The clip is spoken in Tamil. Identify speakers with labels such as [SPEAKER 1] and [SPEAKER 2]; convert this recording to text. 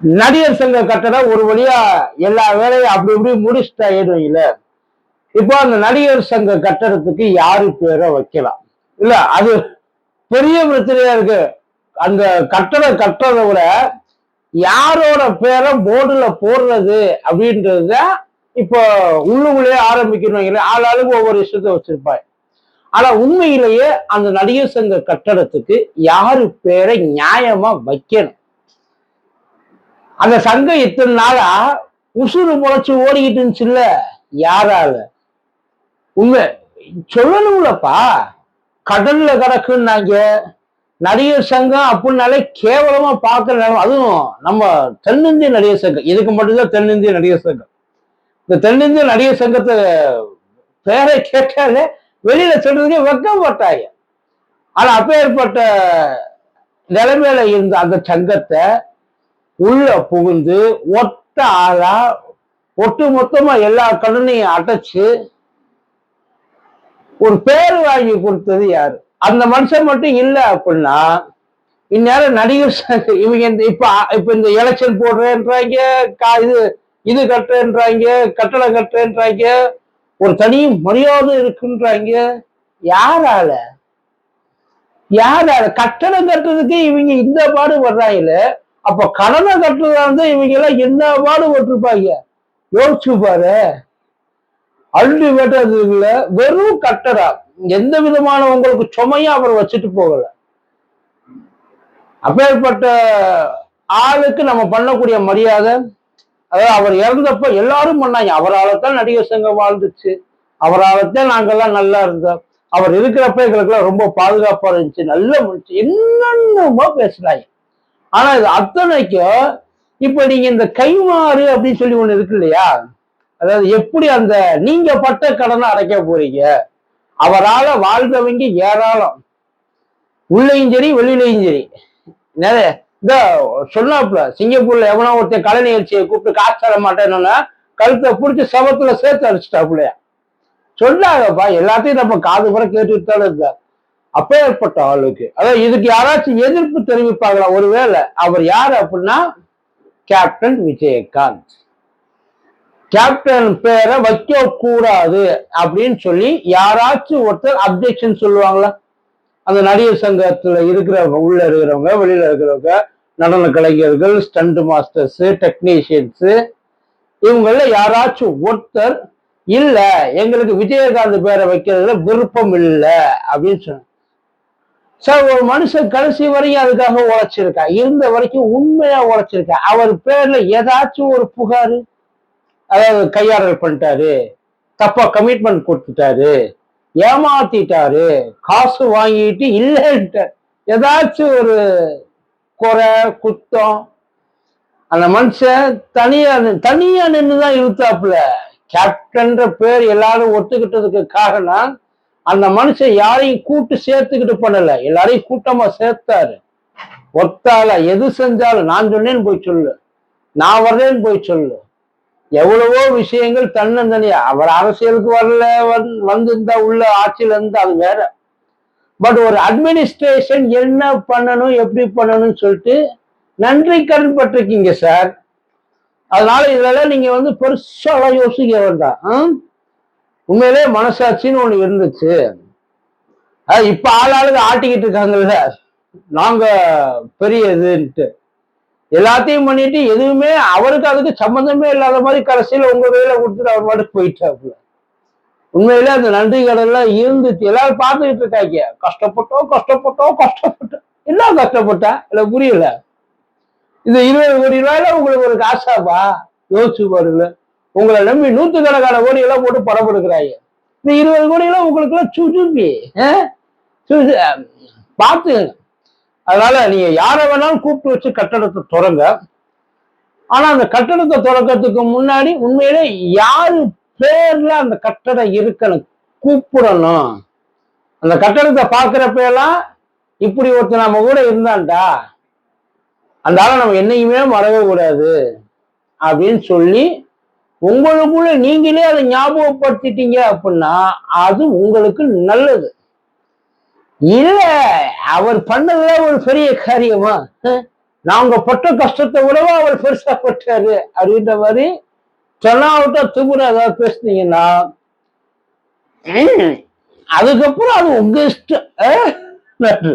[SPEAKER 1] நடிகர் சங்க கட்டணம் ஒரு வழியா எல்லா வேலையும் அப்படி இப்படி முடிச்சுட்டா ஏடுவீங்கள இப்போ அந்த நடிகர் சங்க கட்டடத்துக்கு யாரு பேரை வைக்கலாம்? இல்ல அது பெரிய பிரச்சனையா இருக்கு. அந்த கட்டடம் கட்டுறதை விட யாரோட பேரை போர்டுல போடுறது அப்படின்றத இப்போ உள்ளுக்குள்ளேயே ஆரம்பிக்கணும் இல்லை ஆளுக்கு ஒவ்வொரு விஷயத்த வச்சிருப்பாய் ஆனா உண்மையிலேயே அந்த நடிகர் சங்க கட்டடத்துக்கு யாரு பேரை நியாயமா வைக்கணும்? அந்த சங்கம் இத்தனை நாளா உசுறு முளைச்சு ஓடிக்கிட்டு இருந்துச்சுல்ல யாரால? உண்மை. சொல்லணும்லப்பா. கடல்ல கிடக்குன்னாங்க. நடிகர் சங்கம் அப்படின்னாலே கேவலமா பார்க்குற நேரம் அதுவும் நம்ம தென்னிந்திய நடிகர் சங்கம். இதுக்கு மட்டும்தான் தென்னிந்திய நடிகர் சங்கம். இந்த தென்னிந்திய நடிகர் சங்கத்தை பேரை கேட்டாலே வெளியில சொல்றதுக்கே வெக்கப்பட்டாங்க ஆனா அப்பேற்பட்ட நிலைமையில இருந்த அந்த சங்கத்தை உள்ள புகுந்து ஒத்த ஆளா ஒட்டு மொத்தமா எல்லா கடனையும் அடைச்சு ஒரு பேர் வாங்கி கொடுத்தது யாரு? அந்த மனுஷன் மட்டும் இல்ல அப்படின்னா இந்நேரம் நடிகர் சங்க இவங்க இந்த இப்ப இப்ப இந்த எலெக்ஷன் போடுறேன்றாங்க கா இது இது கட்டுறேன்றாங்க கட்டடம் கட்டுறேன்றாங்க ஒரு தனி மரியாதை இருக்குன்றாங்க. யாரால? யாரால? கட்டடம் கட்டுறதுக்கு இவங்க இந்த பாடு வர்றாங்கல்ல அப்ப கடனை கட்டுறதா இருந்தா இவங்க எல்லாம் என்ன பாடு போட்டிருப்பாங்க யோசிச்சு பாரு. அல்டிமேட் வெறும் கட்டடா. எந்த விதமான உங்களுக்கு சுமையும் அவர் வச்சுட்டு போகல. அப்பேற்பட்ட ஆளுக்கு நம்ம பண்ணக்கூடிய மரியாதை அதாவது அவர் இறந்தப்ப எல்லாரும் பண்ணாங்க. அவரால தான் நடிகர் சங்கம் வாழ்ந்துச்சு. அவரால தான் நாங்கெல்லாம் நல்லா இருந்தோம். அவர் இருக்கிறப்ப எங்களுக்கெல்லாம் ரொம்ப பாதுகாப்பா இருந்துச்சு. நல்ல முடிச்சு என்னென்னமோ பேசுறாங்க ஆனா இது அத்தனைக்கும் இப்ப நீங்க இந்த கைமாறு அப்படின்னு சொல்லி ஒண்ணு இருக்கு இல்லையா? அதாவது எப்படி அந்த நீங்க பட்ட கடனை அடைக்க போறீங்க? அவரால வாழ்ந்தவங்க ஏராளம். உள்ளேயும் சரி வெளியிலையும் சரி. நிறைய இந்த சொன்னாப்புல சிங்கப்பூர்ல எவனோ ஒருத்தன் கலை நிகழ்ச்சியை கூப்பிட்டு காசு தர மாட்டேன்னா கழுத்தை பிடிச்சி சபத்துல சேர்த்து அடிச்சிட்டாப்புலையா? சொன்னாங்கப்பா எல்லாத்தையும் நம்ம காது கூட கேட்டுட்டு தானே இருந்தார் அப்பேற்பட்ட ஆளுக்கு. அதாவது இதுக்கு யாராச்சும் எதிர்ப்பு தெரிவிப்பாங்களா? ஒருவேளை அவர் யார் அப்படின்னா கேப்டன் விஜயகாந்த். கேப்டன் பேரை வைக்க கூடாது அப்படின்னு சொல்லி யாராச்சும் ஒருத்தர் அப்ஜெக்ஷன் சொல்லுவாங்களா? அந்த நடிகர் சங்கத்துல இருக்கிறவங்க உள்ள இருக்கிறவங்க வெளியில இருக்கிறவங்க நடன கலைஞர்கள் ஸ்டண்ட் மாஸ்டர்ஸ் டெக்னீஷியன்ஸ் இவங்கள யாராச்சும் ஒருத்தர் இல்ல எங்களுக்கு விஜயகாந்த் பேரை வைக்கிறதுல விருப்பம் இல்லை அப்படின்னு சொன்ன சார் ஒரு மனுஷன் கடைசி வரையும் அதுக்காக உழைச்சிருக்கா. இருந்த வரைக்கும் உண்மையா உழைச்சிருக்கா. அவர் பேர்ல ஏதாச்சும் ஒரு புகாரு அதாவது கையாடல் பண்ணிட்டாரு தப்பா கமிட்மெண்ட் கொடுத்துட்டாரு ஏமாத்திட்டாரு காசு வாங்கிட்டு இல்லைன்ட்டு ஏதாச்சும் ஒரு குறை குத்தம். அந்த மனுஷன் தனியா தனியா நின்றுதான் இழுத்தாப்புல. கேப்டன்ற பேர் எல்லாரும் ஒத்துக்கிட்டதுக்கு காரணம் அந்த மனுஷன் யாரையும் கூட்டு சேர்த்துக்கிட்டு பண்ணல. எல்லாரையும் கூட்டமா சேர்த்தாரு. ஒத்தால எது செஞ்சாலும் நான் சொன்னேன்னு போய் சொல்லு. நான் வர்றேன்னு போய் சொல்லு. எவ்வளவோ விஷயங்கள் தன்னந்தனியா அவர் அரசியலுக்கு வரல வந்திருந்தா உள்ள ஆட்சியில இருந்தா அது வேற. பட் ஒரு அட்மினிஸ்ட்ரேஷன் என்ன பண்ணணும் எப்படி பண்ணணும்னு சொல்லிட்டு நன்றி கடன் பட்டிருக்கீங்க சார். அதனால இதெல்லாம் நீங்க வந்து பெருசாலாம் யோசிக்க வேண்டாம். ஆ? உண்மையிலே மனசாட்சின்னு ஒண்ணு இருந்துச்சு. அது இப்ப ஆளாளுக்கு ஆட்டிக்கிட்டு இருக்காங்கல்ல நாங்க பெரிய இதுன்ட்டு. எல்லாத்தையும் பண்ணிட்டு எதுவுமே அவருக்கு அதுக்கு சம்பந்தமே இல்லாத மாதிரி கடைசியில உங்க வேலை கொடுத்துட்டு அவர் பாட்டுக்கு போயிட்டாப்புல. உண்மையிலே அந்த நன்றி கடன்லாம் இருந்துச்சு. எல்லாரும் பார்த்துக்கிட்டு இருக்காங்க. கஷ்டப்பட்டோம் கஷ்டப்பட்டோம் கஷ்டப்பட்டோம். என்ன கஷ்டப்பட்டா இல்ல புரியல. இந்த இருபது கோடி ரூபாயில உங்களுக்கு ஒரு காசாப்பா? யோசிச்சு பாருங்களேன். உங்களை நம்பி நூத்துக்கணக்கான கோடி எல்லாம் போட்டு படம் கொடுக்குறாங்க இந்த இருபது கோடி எல்லாம் உங்களுக்கு எல்லாம் சுஜுபி பார்த்துங்க அதனால நீங்க யாரை வேணாலும் கூப்பிட்டு வச்சு கட்டடத்தை தொடங்க. ஆனா அந்த கட்டடத்தை தொடக்கத்துக்கு முன்னாடி உண்மையிலே யாரு பேர்ல அந்த கட்டடம் இருக்கணும் கூப்பிடணும். அந்த கட்டடத்தை பார்க்கிறப்ப எல்லாம் இப்படி ஒருத்தர் நம்ம கூட இருந்தான்டா. அந்த ஆளை நம்ம என்னைக்குமே மறவே கூடாது அப்படின்னு சொல்லி உங்களுக்குள்ள நீங்களே அதை ஞாபகப்படுத்திட்டீங்க அப்படின்னா அது உங்களுக்கு நல்லது. இல்ல அவர் பண்ணதுல ஒரு பெரிய காரியமா? நாங்க பட்ட கஷ்டத்தை விடவா அவர் பெருசா பட்டாரு? அப்படின்ற மாதிரி தென்னாவட்ட துபுர ஏதாவது பேசுனீங்கன்னா ம், அதுக்கப்புறம் அது உங்க இஷ்டம். நன்றி.